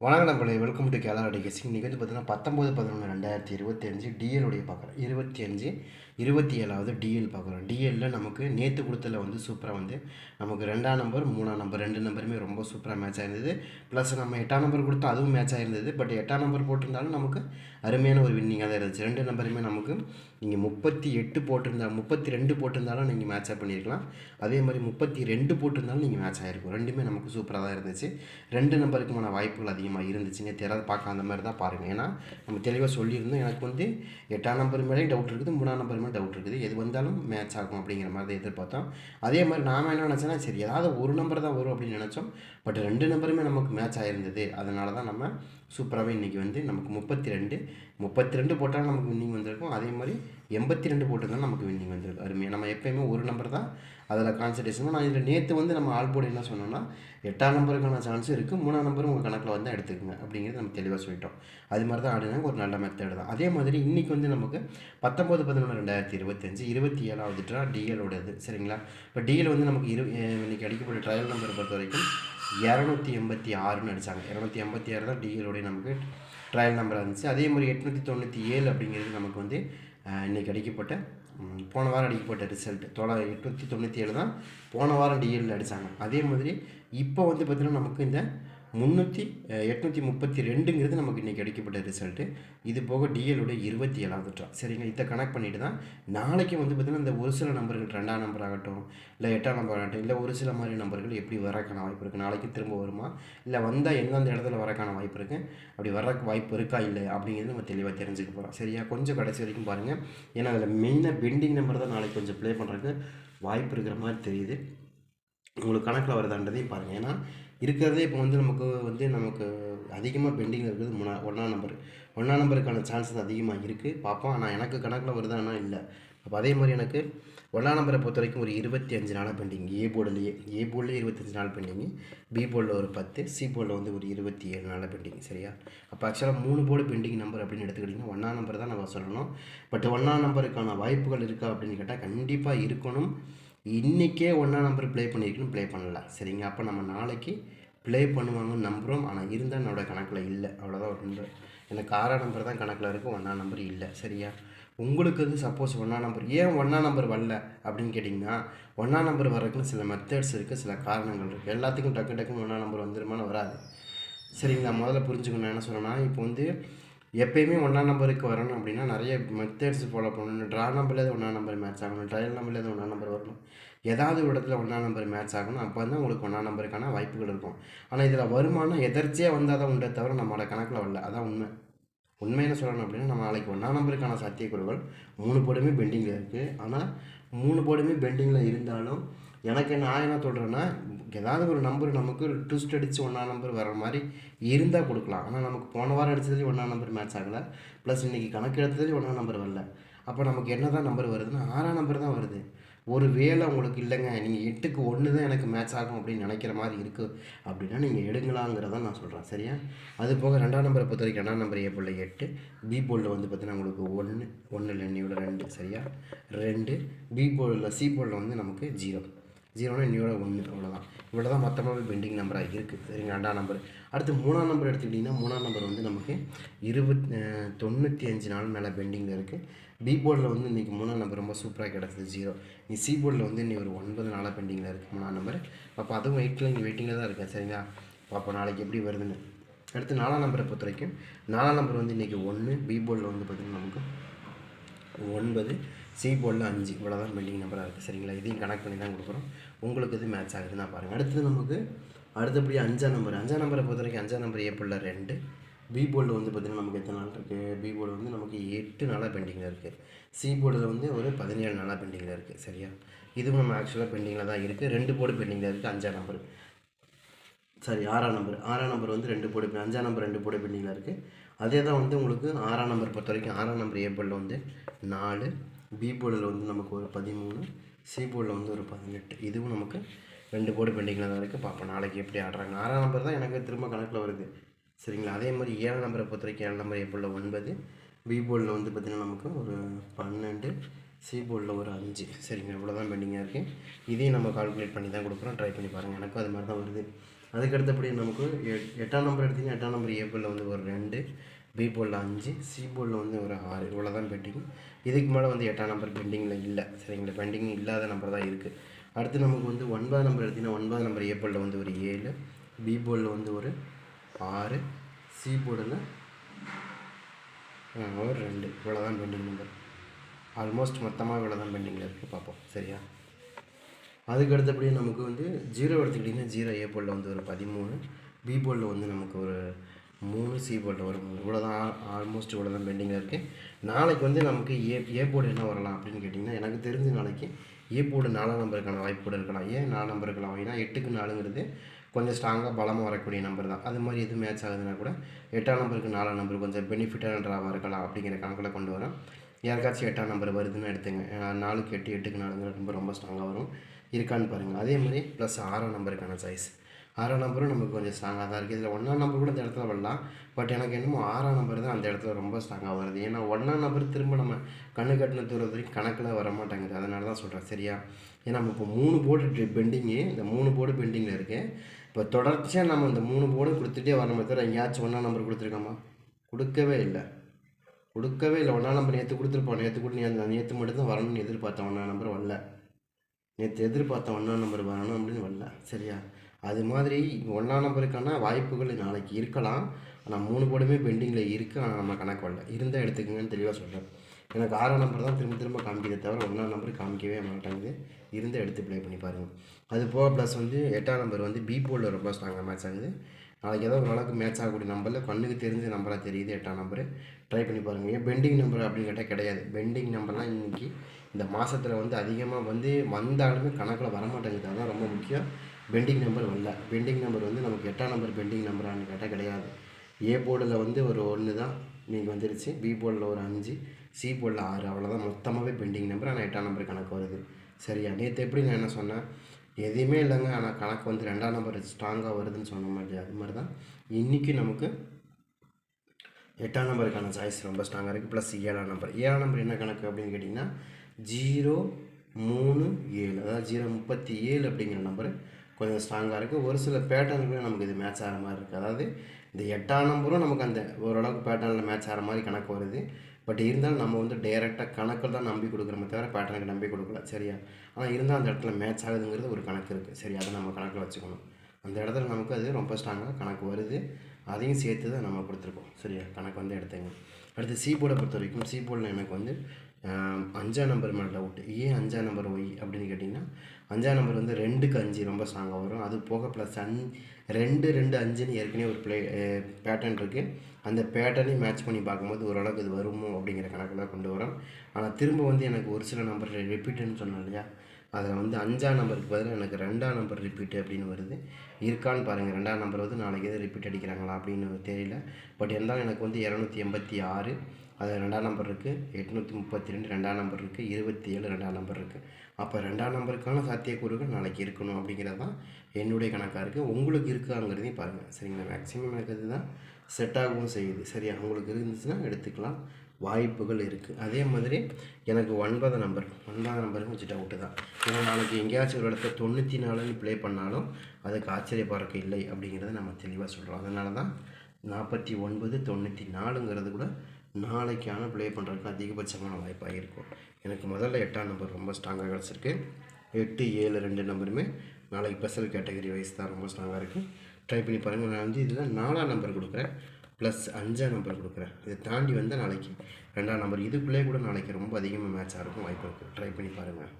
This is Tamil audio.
வணக்கம் நண்பர்களே வெல்கம் டு கேலரா டிகேசிங் இன்றைக்கி வந்து பார்த்தீங்கன்னா பத்தொம்பது பதினொன்று ரெண்டாயிரத்தி இருபத்தி அஞ்சு டிஎல்லுடைய பார்க்குறேன் இருபத்தி அஞ்சு இருபத்தி ஏழாவது டிஎல் பார்க்குறோம். டிஎல்லில் நமக்கு நேற்று கொடுத்தல வந்து சூப்பராக வந்து நமக்கு ரெண்டாம் நம்பர் மூணாம் நம்பர் ரெண்டு நம்பருமே ரொம்ப சூப்பராக மேட்ச் ஆயிருந்தது. ப்ளஸ் நம்ம எட்டாம் நம்பர் கொடுத்தா அதுவும் மேட்ச் ஆயிருந்தது. பட் எட்டாம் நம்பர் போட்டிருந்தாலும் நமக்கு அருமையான ஒரு வின்னிங்காக தான் இருந்துச்சு. ரெண்டு நம்பருமே நமக்கு நீங்கள் முப்பத்தி எட்டு போட்டிருந்தா முப்பத்தி ரெண்டு போட்டிருந்தாலும் நீங்கள் மேட்ச் அப் பண்ணியிருக்கலாம் அதே மாதிரி முப்பத்தி ரெண்டு போட்டிருந்தாலும் நீங்கள் மேட்ச் ஆகிருக்கும் ரெண்டுமே நமக்கு சூப்பராக தான் இருந்துச்சு. ரெண்டு நம்பருக்குமான வாய்ப்புகள் அதிகமாக இருந்துச்சு. தெரியாது யாராவது பார்க்க அந்த மாதிரி தான் பாருங்கள் ஏன்னா நம்ம தெளிவாக சொல்லியிருந்தோம். எனக்கு வந்து எட்டாம் நம்பர் மேலேயும் டவுட் இருக்குது. மூணாம் நம்பர் மேலே டவுட் இருக்குது. எது வந்தாலும் மேட்ச் ஆகும் அப்படிங்கிற மாதிரி தான் எதிர்பார்த்தோம். அதே மாதிரி நாம் என்ன நினச்சோன்னா சரி ஏதாவது ஒரு நம்பர் தான் வரும் அப்படின்னு நினச்சோம். பட் ரெண்டு நம்பருமே நமக்கு மேட்ச் ஆகிருந்தது அதனால தான் நம்ம சூப்பராகவே இன்றைக்கி வந்து நமக்கு முப்பத்தி ரெண்டு முப்பத்தி ரெண்டு போட்டாலும் நமக்கு வின்னிங் வந்திருக்கும். அதே மாதிரி எண்பத்தி ரெண்டு போட்டிருந்தாலும் நமக்கு வின்னிங் வந்திருக்கும். அருமையாக நம்ம எப்போயுமே ஒரு நம்பர் தான் அதில் கான்சன்ட்ரேஷன் நான் இதில் நேற்று வந்து நம்ம ஆல் போர்டு என்ன சொன்னோம்னா எட்டாம் நம்பருக்கான சான்ஸும் இருக்குது மூணாம் நம்பரும் உங்கள் கணக்கில் வந்து எடுத்துக்கோங்க. அப்படிங்கிறது நம்ம தெளிவாக சொல்லிட்டோம். அது மாதிரி தான் ஆடுனாங்க. ஒரு நல்ல மெத்தட் தான். அதே மாதிரி இன்றைக்கி வந்து நமக்கு பத்தொம்போது பதினொன்று ரெண்டாயிரத்தி இருபத்தஞ்சு இருபத்தி ஏழாவது ட்ரா டிஎலோடது சரிங்களா? இப்போ டிஎல் வந்து நமக்கு இரு இன்றைக்கி அடிக்கப்பட்ட ட்ரையல் நம்பர் பொறுத்த வரைக்கும் இரநூத்தி எண்பத்தி ஆறுன்னு அடித்தாங்க இரநூத்தி எண்பத்தி ஆறு தான் டிஎலோடைய நமக்கு ட்ரையல் நம்பராக இருந்துச்சு. அதே மாதிரி எட்நூற்றி தொண்ணூற்றி ஏழு அப்படிங்கிறது நமக்கு வந்து இன்றைக்கி அடிக்கப்பட்ட போன வாரம் அடிக்கப்பட்ட ரிசல்ட் தொள்ளா எட்நூற்றி தொண்ணூற்றி ஏழு தான் போன வாரம் டிஎல்ல அடித்தாங்க அதே மாதிரி இப்போ வந்து பார்த்திங்கன்னா நமக்கு இந்த முந்நூற்றி எட்நூற்றி முப்பத்தி ரெண்டுங்கிறது நமக்கு இன்றைக்கி கிடைக்கப்பட்ட ரிசல்ட்டு இது போக டிஎலோட இருபத்தி ஏழாவது ட்ரா சரிங்க இதை கனெக்ட் பண்ணிட்டு தான் நாளைக்கு வந்து பார்த்திங்கன்னா இந்த ஒரு சில நம்பர்கள் ரெண்டாம் நம்பர் ஆகட்டும் இல்லை எட்டாம் நம்பர் ஆகட்டும் இல்லை ஒரு சில மாதிரி நம்பர்கள் எப்படி வரக்கான வாய்ப்பு இருக்குது நாளைக்கு திரும்ப வருமா? இல்லை வந்தால் எந்தெந்த இடத்துல வரக்கான வாய்ப்பு இருக்குது அப்படி வரக்கு வாய்ப்பு இருக்கா? இல்லை அப்படிங்கிறது நம்ம தெளிவாக தெரிஞ்சுக்க போகிறோம் சரியா? கொஞ்சம் கடைசி வரைக்கும் பாருங்கள் ஏன்னா அதில் மெயினாக பெண்டிங் நம்பர் தான் நாளைக்கு கொஞ்சம் ப்ளே பண்ணுறதுக்கு வாய்ப்பு இருக்கிற மாதிரி தெரியுது. உங்களுக்கு கணக்கில் வருதான்றதையும் பாருங்கள் ஏன்னா இருக்கிறதே இப்போ வந்து நமக்கு வந்து நமக்கு அதிகமாக பெண்டிங்கில் இருக்கிறது மூணா ஒன்றாம் நம்பர் ஒன்றாம் நம்பருக்கான சான்சஸ் அதிகமாக இருக்குது பார்ப்போம் ஆனால் எனக்கு கணக்கில் வருதானா இல்லை. அப்போ அதே மாதிரி எனக்கு ஒன்றாம் நம்பரை பொறுத்த வரைக்கும் ஒரு இருபத்தி அஞ்சு நாளாக பெண்டிங் ஏ போர்டுலேயே ஏ போர்டுலேயே இருபத்தஞ்சு நாள் பெண்டிங்கு பி போர்டில் ஒரு பத்து. சி போர்டில் வந்து ஒரு இருபத்தி ஏழு நாளாக பெண்டிங் சரியா? அப்போ ஆக்சுவலாக மூணு போர்டு பெண்டிங் நம்பர் அப்படின்னு எடுத்துக்கிட்டிங்கன்னா ஒன்றாம் நம்பர் தான் நம்ம சொல்லணும். பட் ஒன்றாம் நம்பருக்கான வாய்ப்புகள் இருக்கா அப்படின்னு கேட்டால் கண்டிப்பாக இருக்கணும். இன்றைக்கே ஒன்றா நம்பர் ப்ளே பண்ணியிருக்குன்னு ப்ளே பண்ணல. சரிங்க அப்போ நம்ம நாளைக்கு ப்ளே பண்ணுவாங்கன்னு நம்புகிறோம் ஆனால் இருந்தால் என்னோடய கணக்கில் இல்லை. அவ்வளோதான் ஒரு நம்பர் எனக்கு ஆறாம் நம்பர் தான் கணக்கில் இருக்கும் ஒன்றா நம்பர் இல்லை. சரியா? உங்களுக்கு வந்து சப்போஸ் ஒன்றா நம்பர் ஏன் ஒன்றா நம்பர் வரல அப்படின்னு கேட்டிங்கன்னா ஒன்றா நம்பர் வர்றதுக்குன்னு சில மெத்தட்ஸ் இருக்குது சில காரணங்கள் இருக்குது எல்லாத்துக்கும் டக்கு டக்குன்னு ஒன்றா நம்பர் வந்துருமான்னு வராது. சரிங்களா? முதல்ல புரிஞ்சுக்கணும். என்ன சொல்கிறேன்னா இப்போ வந்து எப்பயுமே ஒன்றா நம்பருக்கு வரணும் அப்படின்னா நிறைய மெத்தட்ஸ் ஃபாலோ பண்ணணும். ட்ரா நம்பர்லேருந்து ஒன்றா நம்பர் மேட்ச் ஆகணும்? ட்ரையல் நம்பர்லேருந்து ஒன்றா நம்பர் வரணும்? ஏதாவது ஒரு இடத்துல ஒன்றா நம்பர் மேட்ச் ஆகணும். அப்போ தான் உங்களுக்கு ஒன்றா நம்பருக்கான வாய்ப்புகள் இருக்கும். ஆனால் இதில் வருமானம் எதர்ச்சியாக வந்தால் தான் உண்டே தவிர நம்மளோட கணக்கில் வரல. அதான் உண்மை. உண்மையான சொல்லணும் அப்படின்னா நம்ம நாளைக்கு ஒன்றா நம்பருக்கான சாத்தியக்கூறுகள் மூணு போடுமே பெண்டிங்கில் இருக்குது ஆனால் மூணு போடுமே பெண்டிங்கில் இருந்தாலும் எனக்கு நான் என்ன சொல்கிறேன்னா ஏதாவது ஒரு நம்பர் நமக்கு ட்விஸ்ட் அடித்து ஒன்றா நம்பர் வர மாதிரி இருந்தால் கொடுக்கலாம். ஆனால் நமக்கு போன வாரம் அடித்ததுலேயும் ஒன்றா நம்பர் மேட்ச் ஆகலை. ப்ளஸ் இன்றைக்கி கணக்கு எடுத்ததுலேயும் ஒன்றா நம்பர் வரல. அப்போ நமக்கு என்ன தான் நம்பர் வருதுன்னா ஆறாம் நம்பர் தான் வருது. ஒரு வேலை உங்களுக்கு இல்லைங்க நீங்கள் எட்டுக்கு ஒன்று தான் எனக்கு மேட்ச் ஆகும் அப்படின்னு நினைக்கிற மாதிரி இருக்குது அப்படின்னா நீங்கள் எடுங்களாங்கிறத நான் சொல்கிறேன் சரியா? அது போக ரெண்டாம் நம்பரை பொறுத்த வரைக்கும் ரெண்டாம் நம்பர் ஏ போல் எட்டு. பி போர்டில் வந்து பார்த்தீங்கன்னா உங்களுக்கு ஒன்று ஒன்று இல்லை ரெண்டு. சரியா? ரெண்டு. பி போர்டில் சி போர்டில் வந்து நமக்கு ஜீரோ. ஜீரோனா இன்னையோட ஒன்று அவ்வளோதான் இவ்வளோ தான் மொத்தமாகவே பெண்டிங் நம்பராக இருக்குது சரிங்க ரெண்டாம் நம்பர் அடுத்து மூணாம் நம்பர் எடுத்துக்கிட்டிங்கன்னா மூணாம் நம்பர் வந்து நமக்கு இருபத் தொண்ணூற்றி அஞ்சு நாள் மேலே பெண்டிங்கில் இருக்குது பி போர்டில் வந்து இன்றைக்கி மூணாம் நம்பர் ரொம்ப சூப்பராக கிடச்சிது ஜீரோ நீ சி போர்டில் வந்து இன்னி ஒரு ஒன்பது நாளாக பெண்டிங்கில் இருக்குது மூணாம் நம்பர் அப்போ அதுவும் வெயிட்டில் இங்கே வெயிட்டிங்கில் தான் இருக்கேன் சரிங்களா? அப்போ நாளைக்கு எப்படி வருதுன்னு. அடுத்து நாலாம் நம்பரை பொறுத்த வரைக்கும் நாலாம் நம்பர் வந்து இன்றைக்கி ஒன்று பி போர்டில் வந்து பார்த்திங்கன்னா நமக்கு ஒன்பது சி போர்டில் அஞ்சு. இவ்வளோ தான் பெண்டிங் நம்பராக இருக்குது சரிங்களா? இதையும் கனெக்ட் பண்ணி தான் கொடுக்குறோம் உங்களுக்கு இது மேட்ச் ஆகுதுன்னா பாருங்கள் அடுத்தது நமக்கு அடுத்தபடி அஞ்சாம் நம்பர் அஞ்சாம் நம்பரை பொறுத்த வரைக்கும் அஞ்சாம் நம்பர் ஏ போர்டில் ரெண்டு. பி போர்டில் வந்து பார்த்திங்கன்னா நமக்கு எத்தனை நாள் இருக்குது பி போர்டு வந்து நமக்கு எட்டு நாளாக பெண்டிங்கில் இருக்குது சி போர்டில் வந்து ஒரு பதினேழு நாளாக பெண்டிங்கில் இருக்குது சரியா? இதுவும் நம்ம ஆக்சுவலாக பெண்டிங்கில் தான் இருக்குது ரெண்டு போர்டு பெண்டிங்கில் இருக்குது அஞ்சாம் நம்பர் சாரி ஆறாம் நம்பர் ஆறாம் நம்பர் வந்து ரெண்டு போர்டு அஞ்சாம் நம்பர் ரெண்டு போர்டு பெண்டிங்கில் இருக்குது அதே தான் வந்து உங்களுக்கு ஆறாம் நம்பர் பொறுத்த வரைக்கும் ஆறாம் நம்பர் ஏ போர்டில் வந்து நாலு பி போர்டில் வந்து நமக்கு ஒரு பதிமூணு சி போர்டில் வந்து ஒரு பதினெட்டு. இதுவும் நமக்கு ரெண்டு போர்டு பெண்டிங்கில் தான் இருக்குது பார்ப்போம் நாளைக்கு எப்படி ஆடுறாங்க. ஆறாம் நம்பர் தான் எனக்கு திரும்ப கணக்கில் வருது. சரிங்களா? அதே மாதிரி ஏழாம் நம்பரை பொறுத்த வரைக்கும் ஏழாம் நம்பர் ஏ ஒன்பது. பி போர்டில் வந்து பார்த்திங்கன்னா நமக்கு ஒரு பன்னெண்டு சி போர்டில் ஒரு அஞ்சு. சரிங்க இவ்வளோ தான் பெண்டிங்காக இருக்குது இதையும் நம்ம கால்குலேட் பண்ணி தான் கொடுக்குறோம். ட்ரை பண்ணி பாருங்கள் எனக்கும் அது மாதிரி தான் வருது. அதுக்கு அடுத்தபடி நமக்கு எ- எட்டாம் நம்பர் எடுத்திங்கன்னா எட்டாம் நம்பர் ஏ வந்து ஒரு ரெண்டு பி போலில் அஞ்சு சி போலில் வந்து ஒரு ஆறு. இவ்வளோ தான் பெண்டிங் இதுக்கு மேலே வந்து எட்டாம் நம்பர் பெண்டிங்கில் இல்லை. சரிங்களா பெண்டிங் இல்லாத நம்பர் தான் இருக்குது அடுத்து நமக்கு வந்து ஒன்பதாம் நம்பர் எடுத்திங்கன்னா ஒன்பது நம்பர் ஏ போலில் வந்து ஒரு ஏழு பி போலில் வந்து ஒரு ஆறு சி போர்டில் ஒரு ரெண்டு. இவ்வளோ தான் பெண்டிங் நம்பர் ஆல்மோஸ்ட் மொத்தமாக இவ்வளோ தான் பெண்டிங்கில் இருக்குது பார்ப்போம். சரியா? அதுக்கு அடுத்தபடியே நமக்கு வந்து ஜீரோ எடுத்துக்கிட்டிங்கன்னா ஜீரோ ஏ போலில் வந்து ஒரு பதிமூணு பி போலில் வந்து நமக்கு ஒரு மூணு சி போர்டில் வரும். இவ்வளோ தான் ஆல்மோஸ்ட் இவ்வளோ தான் பெண்டிங்கில் இருக்குது நாளைக்கு வந்து நமக்கு ஏ ஏ போர்டு என்ன வரலாம் அப்படின்னு கேட்டிங்கன்னா எனக்கு தெரிஞ்ச நாளைக்கு ஏ போர்டு நாலாம் நம்பருக்கான வாய்ப்பு கூட இருக்கலாம். ஏன் நாலு நம்பர் இருக்கலாம் ஏன்னா எட்டுக்கு நாலுங்கிறது கொஞ்சம் ஸ்ட்ராங்காக பலமாக வரக்கூடிய நம்பர் தான். அது மாதிரி எதுவும் மேட்ச் ஆகுதுன்னா கூட எட்டாம் நம்பருக்கு நாலாம் நம்பர் கொஞ்சம் பெனிஃபிட்டான ட்ராவாக இருக்கலாம் அப்படிங்கிற கணக்கில் கொண்டு வரோம். யாருக்காச்சும் எட்டாம் நம்பர் வருதுன்னு எடுத்துங்க. நாலுக்கு எட்டு எட்டுக்கு நாலுங்கிற நம்பர் ரொம்ப ஸ்ட்ராங்காக வரும். இருக்கான்னு பாருங்கள் அதே மாதிரி ப்ளஸ் ஆறாம் நம்பருக்கான சாய்ஸ் ஆறாம் நம்பரும் நமக்கு கொஞ்சம் ஸ்ட்ராங்காக தான் இருக்குது இதில் ஒன்றாம் நம்பர் கூட இந்த இடத்துல வரலாம். பட் எனக்கு என்னமோ ஆறாம் நம்பர் தான் அந்த இடத்துல ரொம்ப ஸ்ட்ராங்காக வருது. ஏன்னா ஒன்றாம் நம்பர் திரும்ப நம்ம கண்ணு கட்டின தூரம் வரைக்கும் கணக்கில் வர மாட்டேங்குது. அதனால தான் சொல்கிறேன் சரியா? ஏன்னா நம்ம இப்போ மூணு போர்டு பெண்டிங்கு இந்த மூணு போர்டு பெண்டிங்கில் இருக்குது இப்போ தொடர்ச்சியாக நம்ம இந்த மூணு போர்டு கொடுத்துட்டே வரணும். தவிர எங்கேயாச்சும் ஒன்றாம் நம்பர் கொடுத்துருக்கோமா? கொடுக்கவே இல்லை. கொடுக்கவே இல்லை. ஒன்றாம் நம்பர் நேற்று கொடுத்துருப்போம். நேற்று கூட நீ நேற்று மட்டும் தான் வரணும்னு எதிர்பார்த்தேன் ஒன்றா நம்பர் வரல. நேற்று எதிர்பார்த்தேன் ஒன்றா நம்பர் வரணும் அப்படின்னு வரல. சரியா? அது மாதிரி ஒன்றாம் நம்பருக்கான வாய்ப்புகள் நாளைக்கு இருக்கலாம். ஆனால் மூணு போடுமே பெண்டிங்கில் இருக்குது ஆனால் நம்ம கணக்கு வரல. இருந்தால் எடுத்துக்கங்கன்னு தெளிவாக சொல்கிறேன் எனக்கு ஆறாம் நம்பர் தான் திரும்ப திரும்ப காமிக்கிறதே தவிர ஒன்றாம் நம்பர் காமிக்கவே மாட்டேங்குது. இருந்தால் எடுத்து ப்ளே பண்ணி பாருங்கள் அது போக ப்ளஸ் வந்து எட்டாம் நம்பர் வந்து பி போர்டில் ரொம்ப ஸ்ட்ராங்காக மேட்ச் ஆகுது. நாளைக்கு ஏதோ ஓரளவுக்கு மேட்ச் ஆகக்கூடிய நம்பரில் கண்ணுக்கு தெரிஞ்ச நம்பராக தெரியுது எட்டாம் நம்பரு. ட்ரை பண்ணி பாருங்கள் ஏன் பெண்டிங் நம்பர் அப்படின்னு கேட்டால் கிடையாது. பெண்டிங் நம்பர்லாம் இன்றைக்கி இந்த மாதத்தில் வந்து அதிகமாக வந்து வந்தாலுமே கணக்கில் வரமாட்டேங்குது. அதுதான் ரொம்ப முக்கியம். பெண்டிங் நம்பர் வரல பெண்டிங் நம்பர் வந்து நமக்கு எட்டாம் நம்பர் பெண்டிங் நம்பரானு கேட்டால் கிடையாது. ஏ போர்டில் வந்து ஒரு ஒன்று தான் நீங்கள் வந்துருச்சு. பி போர்டில் ஒரு அஞ்சு. சி போர்டில் ஆறு. அவ்வளோதான் மொத்தமாகவே பெண்டிங் நம்பர் ஆனால் எட்டாம் நம்பர் கணக்கு வருது. சரியா? நேற்று எப்படி நான் என்ன சொன்னேன்? எதுவுமே இல்லைங்க. ஆனால் கணக்கு வந்து ரெண்டாம் நம்பர் ஸ்ட்ராங்காக வருதுன்னு சொன்ன மாதிரி அது மாதிரி தான் இன்றைக்கி நமக்கு எட்டாம் நம்பருக்கான சாய்ஸ் ரொம்ப ஸ்ட்ராங்காக இருக்குது ப்ளஸ் ஏழாம் நம்பர் ஏழாம் நம்பர் என்ன கணக்கு அப்படின்னு கேட்டிங்கன்னா ஜீரோ மூணு ஏழு. அதாவது ஜீரோ முப்பத்தி ஏழு அப்படிங்கிற நம்பர் கொஞ்சம் ஸ்ட்ராங்காக இருக்குது ஒரு சில பேட்டர்னுக்கு நமக்கு இது மேட்ச் ஆகிற மாதிரி இருக்குது அதாவது இந்த எட்டாம் நம்பரும் நமக்கு அந்த ஓரளவுக்கு பேட்டர்னில் மேட்ச் ஆகிற மாதிரி கணக்கு வருது. பட் இருந்தாலும் நம்ம வந்து டைரெக்டாக கணக்கில் தான் நம்பி கொடுக்குறோமே தவிர பேட்டர்னுக்கு நம்பி கொடுக்கல. சரியா? ஆனால் இருந்தால் அந்த இடத்துல மேட்ச் ஆகுதுங்கிறது ஒரு கணக்கு இருக்குது சரி அதை நம்ம கணக்கில் வச்சுக்கணும். அந்த இடத்துல நமக்கு அது ரொம்ப ஸ்ட்ராங்காக கணக்கு வருது. அதையும் சேர்த்து தான் நம்ம கொடுத்துருக்கோம். சரியா? கணக்கு வந்து எடுத்துங்க. அடுத்து சி போர்டை பொறுத்த வரைக்கும் சி போர்டில் எனக்கு வந்து அஞ்சாம் நம்பர் மேலே டவுட்டு ஏன் அஞ்சாம் நம்பர் ஒய் அப்படின்னு கேட்டிங்கன்னா அஞ்சாம் நம்பர் வந்து ரெண்டுக்கு அஞ்சு ரொம்ப ஸ்ட்ராங்காக வரும். அது போக ப்ளஸ் அஞ் ரெண்டு ரெண்டு அஞ்சுன்னு ஏற்கனவே ஒரு ப்ளே பேட்டர்ன் இருக்குது அந்த பேட்டர்னையும் மேட்ச் பண்ணி பார்க்கும்போது ஓரளவுக்கு இது வருமோ அப்படிங்கிற கணக்கில் கொண்டு வரோம். ஆனால் திரும்ப வந்து எனக்கு ஒரு சில நம்பர் ரிப்பீட்டுன்னு சொன்னேன் இல்லையா? அதில் வந்து அஞ்சாம் நம்பருக்கு பதிலாக எனக்கு ரெண்டாம் நம்பர் ரிப்பீட் அப்படின்னு வருது. இருக்கான்னு பாருங்கள் ரெண்டாம் நம்பர் வந்து நாளைக்கு எதுவும் ரிப்பீட் அடிக்கிறாங்களா அப்படின்னு தெரியல. பட் இருந்தாலும் எனக்கு வந்து இரநூத்தி எண்பத்தி ஆறு அது ரெண்டாம் நம்பர் இருக்குது எட்நூற்றி முப்பத்தி ரெண்டு ரெண்டாம் நம்பர் இருக்குது இருபத்தி ஏழு ரெண்டாம் நம்பர் இருக்குது அப்போ ரெண்டாம் நம்பருக்கான சாத்தியக்கூறுகள் நாளைக்கு இருக்கணும் அப்படிங்கிறது தான் என்னுடைய கணக்காக இருக்குது உங்களுக்கு இருக்காங்கிறதையும் பாருங்கள் சரிங்களா? மேக்ஸிமம் எனக்கு இதுதான். செட் ஆகவும் செய்யுது. சரியா? உங்களுக்கு இருந்துச்சுன்னா எடுத்துக்கலாம். வாய்ப்புகள் இருக்குது அதே மாதிரி எனக்கு ஒன்பது நம்பர் ஒன்பது நம்பரும் கொஞ்சம் டவுட்டு தான். ஏன்னா நாளைக்கு எங்கேயாச்சும் ஒரு இடத்த தொண்ணூற்றி நாலுன்னு ப்ளே பண்ணாலும் அதுக்கு ஆச்சரியப்படுறக்கு இல்லை அப்படிங்கிறத நம்ம தெளிவாக சொல்கிறோம் அதனால தான் நாற்பத்தி ஒன்பது தொண்ணூற்றி நாலுங்கிறது கூட நாளைக்கான ப்ளே பண்ணுறதுக்கு அதிகபட்சமான வாய்ப்பாக இருக்கும் எனக்கு முதல்ல எட்டாம் நம்பர் ரொம்ப ஸ்ட்ராங்காக கிடச்சிருக்கு. எட்டு ஏழு ரெண்டு நம்பருமே நாளைக்கு ஸ்பெஷல் கேட்டகரி வைஸ் தான் ரொம்ப ஸ்ட்ராங்காக இருக்குது ட்ரை பண்ணி பாருங்கள் நான் வந்து இதில் நாலாம் நம்பர் கொடுக்குறேன். ப்ளஸ் அஞ்சாம் நம்பர் கொடுக்குறேன் இதை தாண்டி வந்தால் நாளைக்கு ரெண்டாம் நம்பர் இதுக்குள்ளே கூட நாளைக்கு ரொம்ப அதிகமாக மேட்ச் இருக்கும் வாய்ப்பு இருக்குது ட்ரை பண்ணி பாருங்கள்